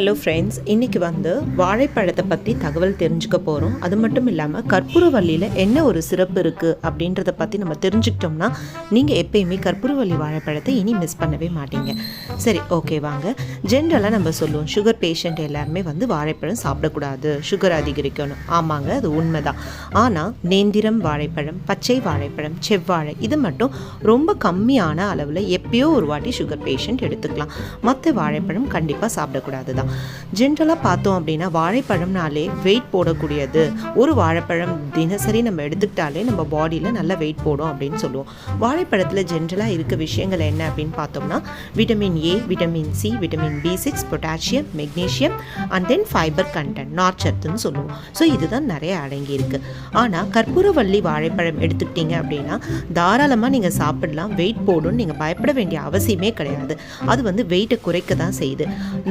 Hello friends இன்றைக்கி வந்து வாழைப்பழத்தை பற்றி தகவல் தெரிஞ்சுக்க போகிறோம் அது மட்டும் இல்லாமல் கற்பூரவல்லியில் என்ன ஒரு சிறப்பு இருக்குது அப்படின்றத பற்றி நம்ம தெரிஞ்சுக்கிட்டோம்னா நீங்கள் எப்பயுமே கற்பூரவல்லி வாழைப்பழத்தை இனி மிஸ் பண்ணவே மாட்டீங்க. சரி ஓகே வாங்க. ஜென்ரலாக நம்ம சொல்லுவோம். சுகர் பேஷண்ட் எல்லாருமே வந்து வாழைப்பழம் சாப்பிடக்கூடாது. சுகர் அதிகரிக்கணும். ஆமாங்க அது உண்மைதான். ஆனால் நேந்திரம் வாழைப்பழம் பச்சை வாழைப்பழம் செவ்வாழை இது மட்டும் ரொம்ப கம்மியான அளவில் எப்பயோ ஒரு வாட்டி சுகர் பேஷண்ட் எடுத்துக்கலாம். மற்ற வாழைப்பழம் கண்டிப்பாக சாப்பிடக்கூடாது தான் ஜென்ரலாக பார்த்தோம் அப்படின்னா வாழைப்பழம்னாலே வெயிட் போடக்கூடியது. ஒரு வாழைப்பழம் தினசரி நம்ம எடுத்துக்கிட்டாலே நம்ம பாடியில் நல்ல வெயிட் போடும் அப்படின்னு சொல்லுவோம். வாழைப்பழத்தில் ஜென்ரலாக இருக்க விஷயங்கள் என்ன அப்படின்னு பார்த்தோம்னா vitamin A vitamin C vitamin B six potassium magnesium and then fiber content நார்ச்சத்துன்னு சொல்லுவோம். ஸோ இதுதான் நிறைய அடங்கியிருக்கு ஆனால் கற்பூரவள்ளி வாழைப்பழம் எடுத்துக்கிட்டீங்க அப்படின்னா தாராளமாக நீங்கள் சாப்பிடலாம். வெயிட் போடும் நீங்கள் பயப்பட வேண்டிய அவசியமே கிடையாது. அது வந்து வெயிட்டை குறைக்க தான் செய்யுது.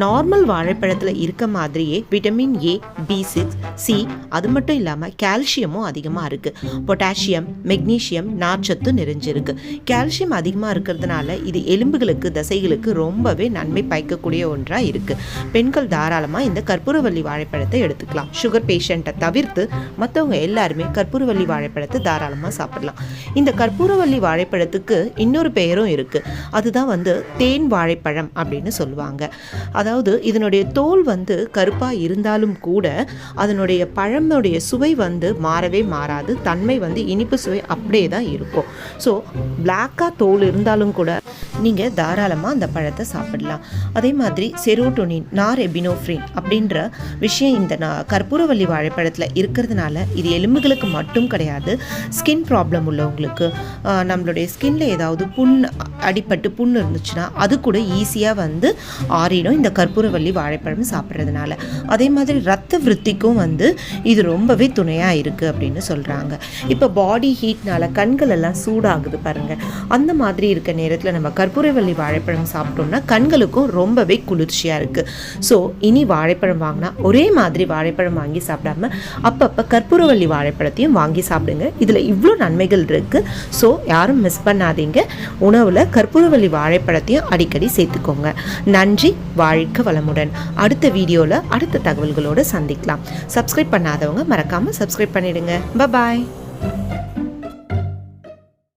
நார்மல் வாழை வாழைப்பழத்தில் இருக்க மாதிரியே vitamin A B six C அது மட்டும் இல்லாமல் கால்சியமும் அதிகமாக இருக்குது பொட்டாசியம் மெக்னீஷியம் நார்ச்சத்து நிறைஞ்சிருக்கு. கால்சியம் அதிகமாக இருக்கிறதுனால இது எலும்புகளுக்கு தசைகளுக்கு ரொம்பவே நன்மை பயக்கக்கூடிய ஒன்றாக இருக்குது பெண்கள் தாராளமாக இந்த கற்பூரவள்ளி வாழைப்பழத்தை எடுத்துக்கலாம். சுகர் பேஷண்ட்டை தவிர்த்து மற்றவங்க எல்லாருமே கற்பூரவள்ளி வாழைப்பழத்தை தாராளமாக சாப்பிடலாம். இந்த கற்பூரவள்ளி வாழைப்பழத்துக்கு இன்னொரு பெயரும் இருக்குது அதுதான் வந்து தேன் வாழைப்பழம் அப்படின்னு சொல்லுவாங்க. அதாவது இதனுடைய தோல் வந்து கருப்பாக இருந்தாலும் கூட அதனுடைய பழமுடைய சுவை வந்து மாறவே மாறாது. தன்மை வந்து இனிப்பு சுவை அப்படியே தான் இருக்கும். ஸோ பிளாக்காக தோல் இருந்தாலும் கூட நீங்கள் தாராளமாக அந்த பழத்தை சாப்பிடலாம். அதே மாதிரி செரோட்டோனின் நார் எபினோஃப்ரின் அப்படின்ற விஷயம் இந்த கற்பூரவல்லி கற்பூரவள்ளி வாழைப்பழத்தில் இருக்கிறதுனால இது எலும்புகளுக்கு மட்டும் கிடையாது ஸ்கின் ப்ராப்ளம் உள்ளவங்களுக்கு. நம்மளுடைய ஸ்கின்ல ஏதாவது புண் அடிபட்டு புண் இருந்துச்சுன்னா அது கூட ஈஸியாக வந்து ஆறிடும் இந்த கற்பூரவள்ளி வாழைப்பழம் சாப்பிட்றதுனால. அதே மாதிரி ரத்த விருத்திக்கும் வந்து இது ரொம்பவே துணையாக இருக்குது அப்படின்னு சொல்கிறாங்க இப்போ பாடி ஹீட்னால கண்கள் எல்லாம் சூடாகுது பாருங்கள் அந்த மாதிரி இருக்க நேரத்தில் நம்ம கற்பூரவள்ளி வாழைப்பழம் சாப்பிட்டோம்னா கண்களுக்கும் ரொம்பவே குளிர்ச்சியாக இருக்குது ஸோ இனி வாழைப்பழம் வாங்கினா ஒரே மாதிரி வாழைப்பழம் வாங்கி சாப்பிடாம அப்பப்போ கற்பூரவள்ளி வாழைப்பழத்தையும் வாங்கி சாப்பிடுங்க. இதில் இவ்வளோ நன்மைகள் இருக்குது ஸோ யாரும் மிஸ் பண்ணாதீங்க. உணவில் கற்பூரவள்ளி வாழைப்பழத்தையும் அடிக்கடி சேர்த்துக்கோங்க. நன்றி வாழ்க்க வளமுடன். அடுத்த வீடியோவில் அடுத்த தகவல்களோடு சந்திக்கலாம். சப்ஸ்கிரைப் பண்ணாதவங்க மறக்காமல் சப்ஸ்கிரைப் பண்ணிடுங்க. பாய்